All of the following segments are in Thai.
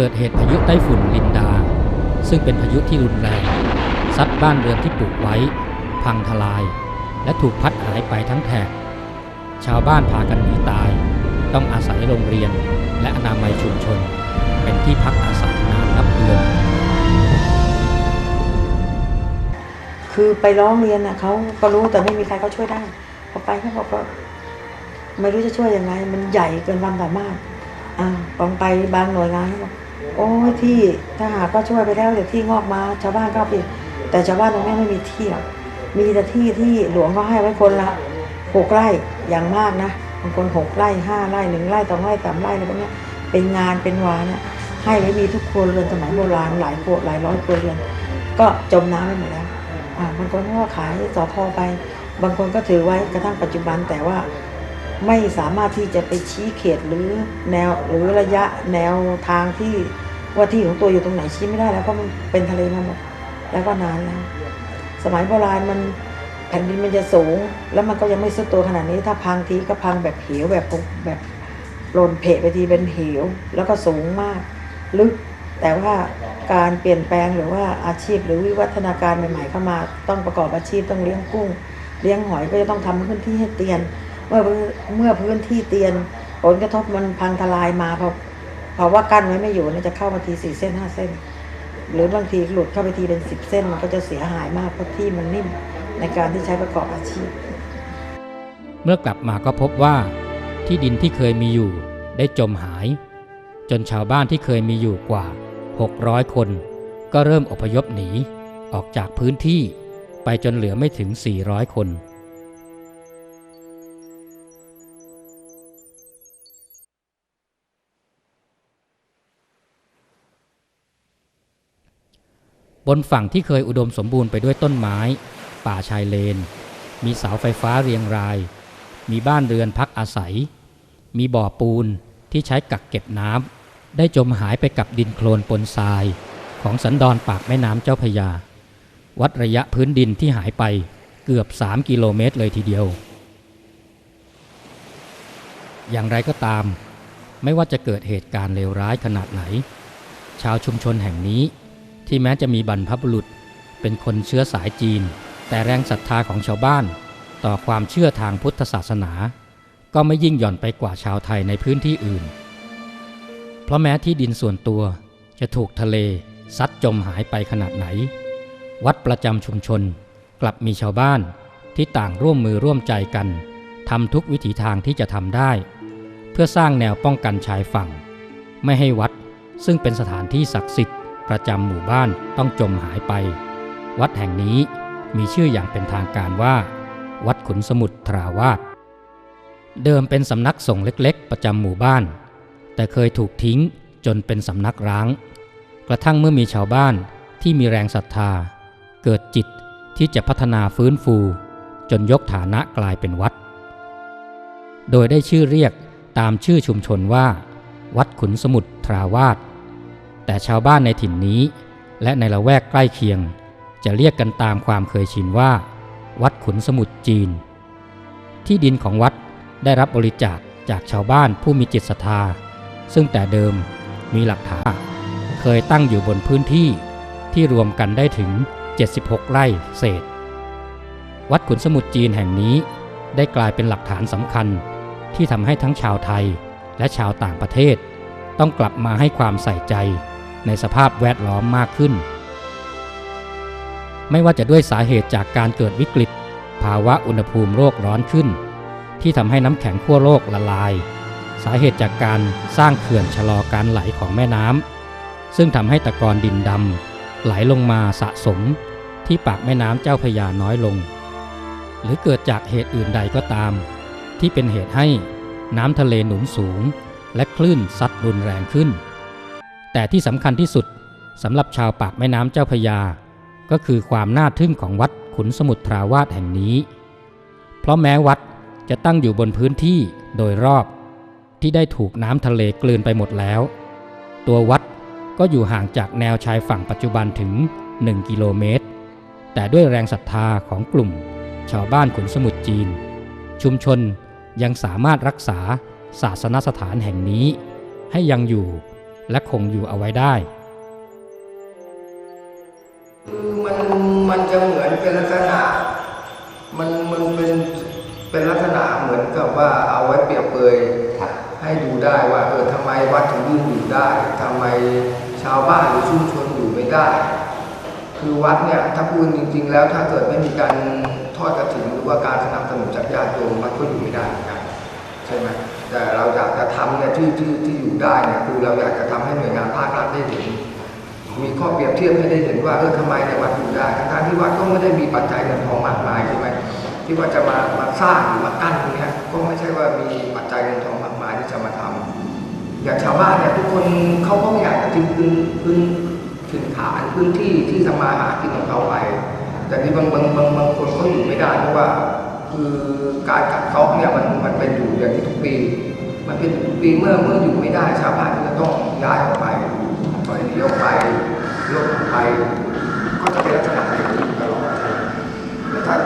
เกิดเหตุพายุไต้ฝุ่นลินดา ซึ่งเป็นพายุที่รุนแรง ซัดบ้านเรือนที่ปลูกไว้ พังทลาย และถูกพัดหายไปทั้งแถบชาวบ้านพากันหนีตาย ต้องอาศัยโรงเรียนและอนามัยชุมชน เป็นที่พักอาศัยนานนับเดือนคือไปร้องเรียนอะเขาก็รู้แต่ไม่มีใครเขาช่วยได้พอไปเขาบอกก็ไม่รู้จะช่วยยังไง มันใหญ่เกินความสามารถอ่าลองไปบางหน่วยงานเขาบอก โอ้ยที่ถ้าหากก็ช่วยไปแล้วเดี๋ยวที่งอกมา ชาวบ้านก็ไปิดแต่ชาวบ้านตรงนี้ไม่มีที่หรอกมีแต่ที่ที่หลวงเขาให้ไว้คนละหกไร่อย่างมากนะบางคนหกไร่ห้าไร่หนึ่งไร่สองไร่สามไร่อะไรพวกนี้เป็นงานเป็นวาเนี่ยให้ไว้มีทุกครัวเรือนสมัยโบราณหลายครัวหลายร้อยครัวเรือน ก็จมน้ำไปหมดแล้วอ่าบางคนก็ขายสอพอไป บางคนก็ถือไว้กระทั่งปัจจุบันแต่ว่าไม่สามารถที่จะไปชี้เขตหรือแนวหรือระยะแนวทางที่ ว่าที่ของตัวอยู่ตรงไหนชี้ไม่ได้แล้วเพราะมันเป็นทะเลมาหมดแล้วก็นานแล้ว สมัยโบราณมันแผ่นดินมันจะสูง แล้วมันก็ยังไม่สุดตัวขนาดนี้ ถ้าพังทีก็พังแบบเหวแบบแบบโลนเพะไปทีเป็นเหว แล้วก็สูงมาก ลึก แต่ว่าการเปลี่ยนแปลงหรือว่าอาชีพหรือวิวัฒนาการใหม่ๆเข้ามา ต้องประกอบอาชีพต้องเลี้ยงกุ้ง เลี้ยงหอยก็จะต้องทำพื้นที่ให้เตียน เมื่อเมื่อพื้นที่เตียนผลกระทบมันพังทลายมาพราะ เพราะว่ากั้นไว้ไม่อยู่เนี่ยจะเข้ามาทีสี่เส้นห้าเส้น หรือบางทีหลุดเข้าไปทีเป็นสิบเส้น มันก็จะเสียหายมากเพราะที่มันนิ่มในการที่ใช้ประกอบอาชีพ เมื่อกลับมาก็พบว่า ที่ดินที่เคยมีอยู่ได้จมหาย จนชาวบ้านที่เคยมีอยู่กว่า 600 คน ก็เริ่มอพยพหนีออกจากพื้นที่ไปจนเหลือไม่ถึง 400 คน บนฝั่งที่เคยอุดมสมบูรณ์ไปด้วยต้นไม้ ป่าชายเลน มีเสาไฟฟ้าเรียงราย มีบ้านเรือนพักอาศัย มีบ่อปูนที่ใช้กักเก็บน้ำได้จมหายไปกับดินโคลนปนทราย ของสันดอนปากแม่น้ำเจ้าพยา วัดระยะพื้นดินที่หายไปเกือบ 3 กิโลเมตรเลยทีเดียว อย่างไรก็ตาม ไม่ว่าจะเกิดเหตุการณ์เลวร้ายขนาดไหน ชาวชุมชนแห่งนี้ ที่แม้จะมีบรรพบุรุษ เป็นคนเชื้อสายจีน แต่แรงศรัทธาของชาวบ้าน ต่อความเชื่อทางพุทธศาสนา ก็ไม่ยิ่งหย่อนไปกว่าชาวไทยในพื้นที่อื่น เพราะแม้ที่ดินส่วนตัวจะถูกทะเลซัดจมหายไปขนาดไหน วัดประจำชุมชนกลับมีชาวบ้านที่ต่างร่วมมือร่วมใจกันทำทุกวิถีทางที่จะทำได้ เพื่อสร้างแนวป้องกันชายฝั่ง ไม่ให้วัดซึ่งเป็นสถานที่ศักดิ์สิทธิ์ ประจำหมู่บ้านต้องจมหายไป วัดแห่งนี้มีชื่ออย่างเป็นทางการว่า วัดขุนสมุทรทราวาสเดิมเป็นสำนักสงฆ์เล็กๆ ประจำหมู่บ้าน แต่เคยถูกทิ้งจนเป็นสำนักร้าง กระทั่งเมื่อมีชาวบ้านที่มีแรงศรัทธา เกิดจิตที่จะพัฒนาฟื้นฟู จนยกฐานะกลายเป็นวัด โดยได้ชื่อเรียกตามชื่อชุมชนว่า วัดขุนสมุทรทราวาส แต่ชาวบ้านในถิ่นนี้ และในละแวกใกล้เคียง จะเรียกกันตามความเคยชินว่า วัดขุนสมุทรจีน ที่ดินของวัดได้รับบริจาคจากชาวบ้านผู้มีจิตศรัทธา ซึ่งแต่เดิมมีหลักฐาน เคยตั้งอยู่บนพื้นที่ที่รวมกันได้ถึง 76 ไร่เศษ วัดขุนสมุทรจีนแห่งนี้ได้กลายเป็นหลักฐานสำคัญที่ทำให้ทั้งชาวไทยและชาวต่างประเทศ ต้องกลับมาให้ความใส่ใจ ในสภาพแวดล้อมมากขึ้น ไม่ว่าจะด้วยสาเหตุจากการเกิดวิกฤต ภาวะอุณหภูมิโลกร้อนขึ้น ที่ทำให้น้ำแข็งขั้วโลกละลาย สาเหตุจากการสร้างเขื่อนชะลอการไหลของแม่น้ำซึ่งทำให้ตะกอนดินดำไหลลงมาสะสมที่ปากแม่น้ำเจ้าพยาน้อยลง หรือเกิดจากเหตุอื่นใดก็ตาม ที่เป็นเหตุให้น้ำทะเลหนุนสูง และคลื่นซัดรุนแรงขึ้น แต่ที่สำคัญที่สุดสำหรับชาวปากแม่น้ำเจ้าพยา ก็คือความน่าทึ่งของวัดขุนสมุทรทราวาสแห่งนี้ เพราะแม้วัดจะตั้งอยู่บนพื้นที่โดยรอบ ที่ได้ถูกน้ำทะเลกลืนไปหมดแล้ว ตัววัดก็อยู่ห่างจากแนวชายฝั่งปัจจุบันถึง 1 กิโลเมตร แต่ด้วยแรงศรัทธาของกลุ่ม ชาวบ้านขุนสมุทรจีน ชุมชนยังสามารถรักษาศาสนสถานแห่งนี้ ให้ยังอยู่ และคงอยู่เอาไว้ได้คือมันมันจะเหมือนเป็นลักษณะมันมันเป็นเป็นลักษณะเหมือนกับว่าเอาไว้เปรียบเปรยให้ดูได้ว่าเออทำไมวัดถึงยืนอยู่ได้ทำไมชาวบ้านหรือชุมชนอยู่ไม่ได้ คือวัดเนี่ยถ้าพูดจริง ๆ แล้วถ้าเกิดไม่มีการทอดกระถิ่นหรือว่าการสนับสนุนจากญาติโยมวัดก็อยู่ไม่ได้เหมือนกันใช่ไหม แต่เราอยากจะทำเนี่ยที่ที่ที่อยู่ได้เนี่ยคือเราอยากจะทำให้หน่วยงานภาครัฐได้เห็น มีข้อเปรียบเทียบให้ได้เห็นว่าเออทำไมในยวัดอยู่ได้ทั้งที่วัดก็ไม่ได้มีปัจจัยเงินทองมากมายใช่ไหมที่ว่าจะมามาสร้างหรือมากั้นตรงเนี้ยก็ไม่ใช่ว่ามีปัจจัยเงินทองมากมายที่จะมาทำอย่างชาวบ้านเนี่ยทุกคนเขาก็ไม่อยากจะทิ้งพื้นพื้นถิ่นฐานพื้นที่ที่ทำมาหากินของเขาไปแต่ที่บางบางบางบางคนก็อยู่ไม่ได้เพราะว่า คือการกัดเซาะเนี่ยมันมันเป็นอยู่อย่างที่ทุกปี มันเป็นทุกปีเมื่อเมื่ออยู่ไม่ได้ชาวบ้านก็จะต้องย้ายออกไปถอยหนีออกไปลดไป ก็จะเป็นลักษณะอย่างนี้ตลอดแต่ถ้า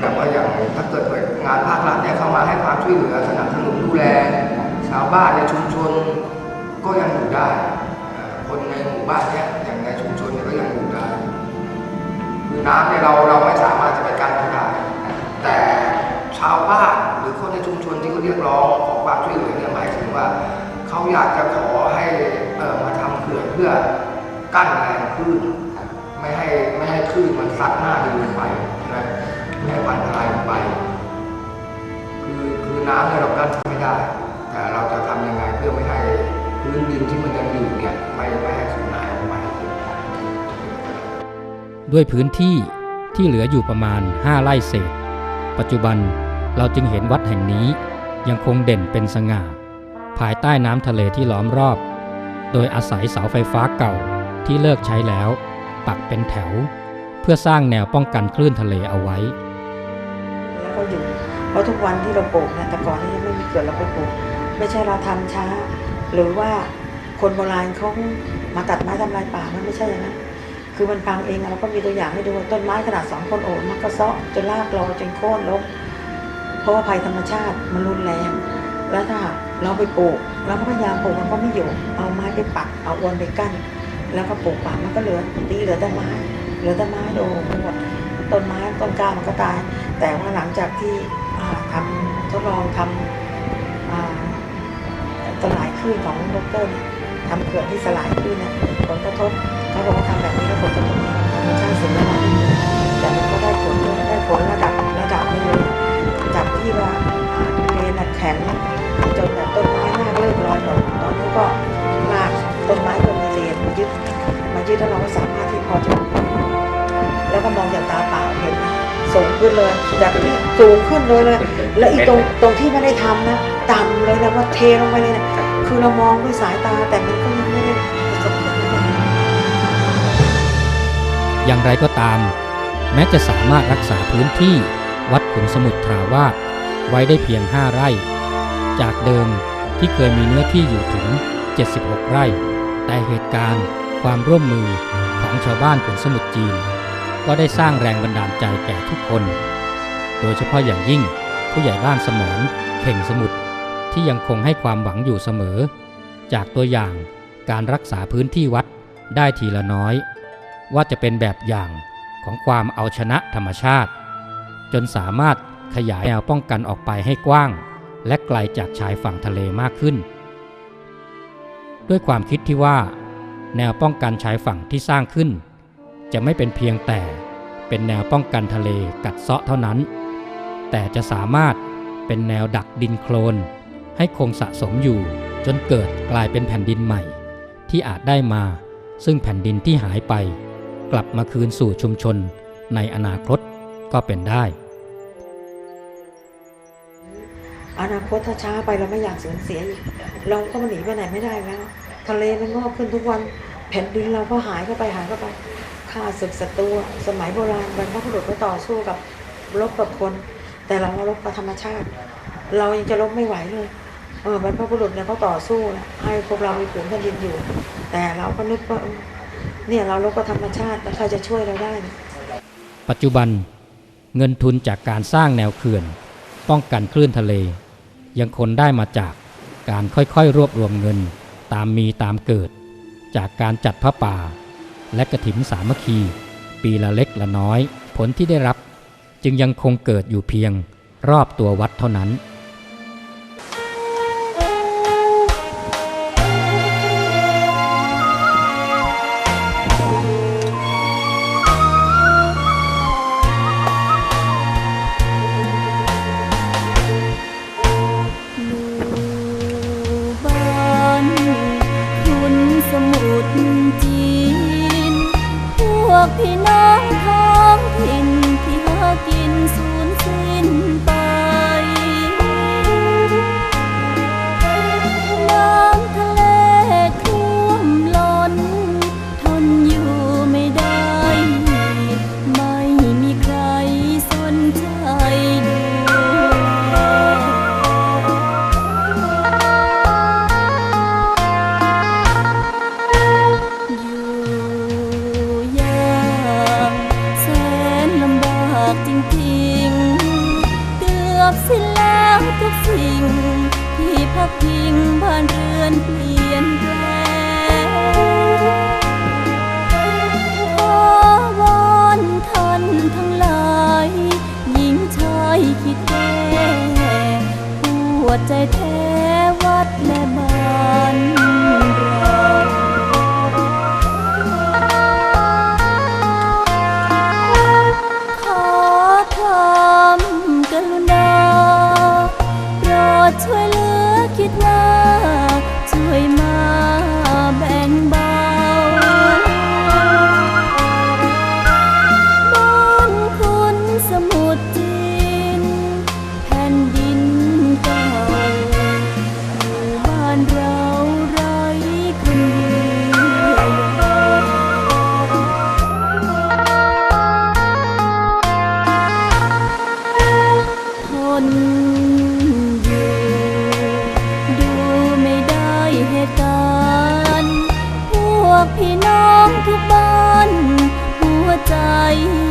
แบบว่าอย่างถ้าเกิดหน่วยงานภาครัฐเนี่ยเข้ามาให้ความช่วยเหลือสนับสนุนดูแล ชาวบ้านในชุมชนก็ยังอยู่ได้ คนในหมู่บ้านเนี่ยอย่างในชุมชนเนี่ยก็ยังอยู่ได้คือน้ำเนี่ยเราเราไม่สามารถจะาวบ้านหรือคนในชุมชนที่เขาเรียกร้องขอความช่วยเหลือเนี่ยหมายถึงว่าเขาอยากจะขอให้เอ่อมาทำเขื่อนเพื่อกั้นแรงคลื่นไม่ให้ไม่ให้คลื่นมันซัดหน้าดินไปนะไม่ให้พันทลายไป คือคือน้ำเนี่ยเรากั้นไม่ได้ แต่เราจะทำยังไงเพื่อไม่ให้พื้นดินที่มันยังอยู่เนี่ยไม่ไม่ให้สูญหายไปด้วยพื้นที่ที่เหลืออยู่ประมาณ 5 ไร่เศษ ปัจจุบัน เราจึงเห็นวัดแห่งนี้ยังคงเด่นเป็นสง่า ภายใต้น้ำทะเลที่ล้อมรอบ โดยอาศัยเสาไฟฟ้าเก่าที่เลิกใช้แล้ว ปักเป็นแถว เพื่อสร้างแนวป้องกันคลื่นทะเลเอาไว้ แล้วก็อยู่เพราะทุกวันที่เราปลูกเนี่ยแต่ก่อนที่ยังไม่มีเกิดเราไปปลูก ไม่ใช่เราทำช้า หรือว่าคนโบราณเขามาตัดไม้ทำลายป่ามันไม่ใช่อย่างนั้นคือมันพังเองเราก็มีตัวอย่างให้ดูต้นไม้ขนาดสองคนโอบมันก็เซาะจนรากเราจนโค่นล้ม ราะว่าภัยธรรมชาติมันรุนแรง แล้วถ้าเราไปปลูกเราก็พยายามปลูกมันก็ไม่อยู่ เอาไม้ไปปักเอาอวนไปกั้น แล้วก็ปลูกป่ามันก็เหลือตีเหลือแต่ไม้เหลือแต่ไม้โดนหมดต้นไม้ต้นกล้ามันก็ตาย แต่ว่าหลังจากที่อ่าทำทดลองทำอ่าสลายคลื่นของดรเนี่ยทำเขื่อนที่สลายคลื่นเนี่ยผลกระทบเขาบอกว่าทำแบบนี้แล้วผลกระทบธรรมชาติสิ่งแวดล้อมแต่มันก็ได้ผลได้ผลระดับระดับนึงเลย จากที่ว่าเลนแข็งจนแบบต้นไม้รากเริ่มลอยหมดตอนนี้ก็รากต้นไม้ก็มีเลนมายึดมายึดแล้วเราก็สามารถที่พอจะแล้วก็มองจากตาเปล่าเห็นนะสูงขึ้นเลยจากที่สูงขึ้นเลยเลย แล้วอีตรงตรงที่ไม่ได้ทำนะต่ำเลยนะว่าเทลงไปเลยนะคือเรามองด้วยสายตาแต่มันก็ยังไม่ได้ประสบผลอย่างไรก็ตาม แม้จะสามารถรักษาพื้นที่ ขุนสมุทรทราวาสไว้ได้เพียง 5 ไร่ จากเดิมที่เคยมีเนื้อที่อยู่ถึง 76 ไร่ แต่เหตุการณ์ความร่วมมือของชาวบ้านขุนสมุทรจีน ก็ได้สร้างแรงบันดาลใจแก่ทุกคน โดยเฉพาะอย่างยิ่งผู้ใหญ่บ้านสมรเข่งสมุทรที่ยังคงให้ความหวังอยู่เสมอ จากตัวอย่างการรักษาพื้นที่วัดได้ทีละน้อย ว่าจะเป็นแบบอย่างของความเอาชนะธรรมชาติ จนสามารถขยายแนวป้องกันออกไปให้กว้าง และไกลจากชายฝั่งทะเลมากขึ้น ด้วยความคิดที่ว่า แนวป้องกันชายฝั่งที่สร้างขึ้น จะไม่เป็นเพียงแต่เป็นแนวป้องกันทะเลกัดเซาะเท่านั้น แต่จะสามารถเป็นแนวดักดินโคลน ให้คงสะสมอยู่จนเกิดกลายเป็นแผ่นดินใหม่ ที่อาจได้มาซึ่งแผ่นดินที่หายไป กลับมาคืนสู่ชุมชนในอนาคต ก็เป็นได้ อนาคตถ้าช้าไปเราไม่อยากสูญเสียอีกเราก็มาหนีไปไหนไม่ได้แล้ว ทะเลมันงอกขึ้นทุกวันแผ่นดินเราก็หายเข้าไปหายเข้าไปข้าศึกศัตรูสมัยโบราณบรรพบุรุษก็ต่อสู้กับรบกับคน แต่เรารบกับธรรมชาติ เรายังจะรบไม่ไหวเลยเออบรรพบุรุษเนี่ยเขาต่อสู้นะให้พวกเรามีผืนแผ่นดินอยู่ แต่เราก็นึกว่าเออเนี่ยเรารบกับธรรมชาติแล้วใครจะช่วยเราได้เนี่ยปัจจุบัน เงินทุนจากการสร้างแนวเขื่อน ป้องกันคลื่นทะเล ยังคนได้มาจากการค่อยๆรวบรวมเงินตามมีตามเกิด จากการจัดพระป่า และกระถินสามัคคี ปีละเล็กละน้อย ผลที่ได้รับ จึงยังคงเกิดอยู่เพียงรอบตัววัดเท่านั้น ใจแท้ ใ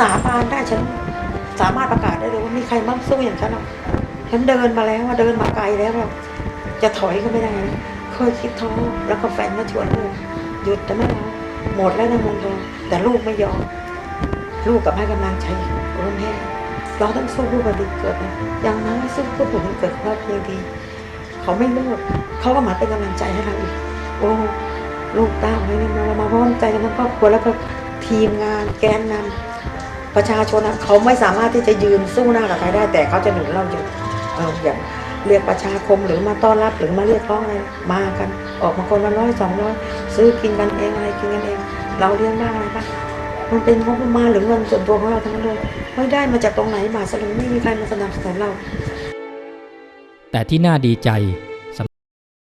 สาบานได้ฉันสามารถประกาศได้เลยว่ามีใครมั่งสู้อย่างฉันหรอกฉันเดินมาแล้วอะเดินมาไกลแล้วอะจะถอยก็ไม่ได้เคยคิดท้อแล้วก็แฟนมาชวนเลยหยุดแต่ไม่เอาหมดแล้วนะเงินทองแต่ลูกไม่ยอม ลูกกับให้กำลังใจโอ้แม่เราต้องสู้เพื่อวัดีเกิดนะอย่างน้อยสู้เพื่อวัดีเกิดของเราเพียงดี เขาไม่เลิกเขาก็มาเป็นกำลังใจให้เราอีก โอ้ลูกเต้าให้นี่มาเรามาพร้อมใจกันทั้งครอบครัวแล้วก็ทีมงานแกนนำ ประชาชนเขาไม่สามารถที่จะยืนสู้หน้ากับใครได้ แต่เขาจะหนุนเราอยู่เอออย่างเรียกประชาคมหรือมาต้อนรับหรือมาเรียกร้องอะไรมากัน ออกมาคนละร้อยสองร้อยซื้อกินกันเองอะไรกินกันเอง เราเลี้ยงบ้างอะไรบ้างมันเป็นงบประมาณหรือเงินส่วนตัวของเราทั้งนั้นเลยไม่ได้มาจากตรงไหนมาสลึงไม่มีใครมาสนับสนุนเรา แต่ที่น่าดีใจ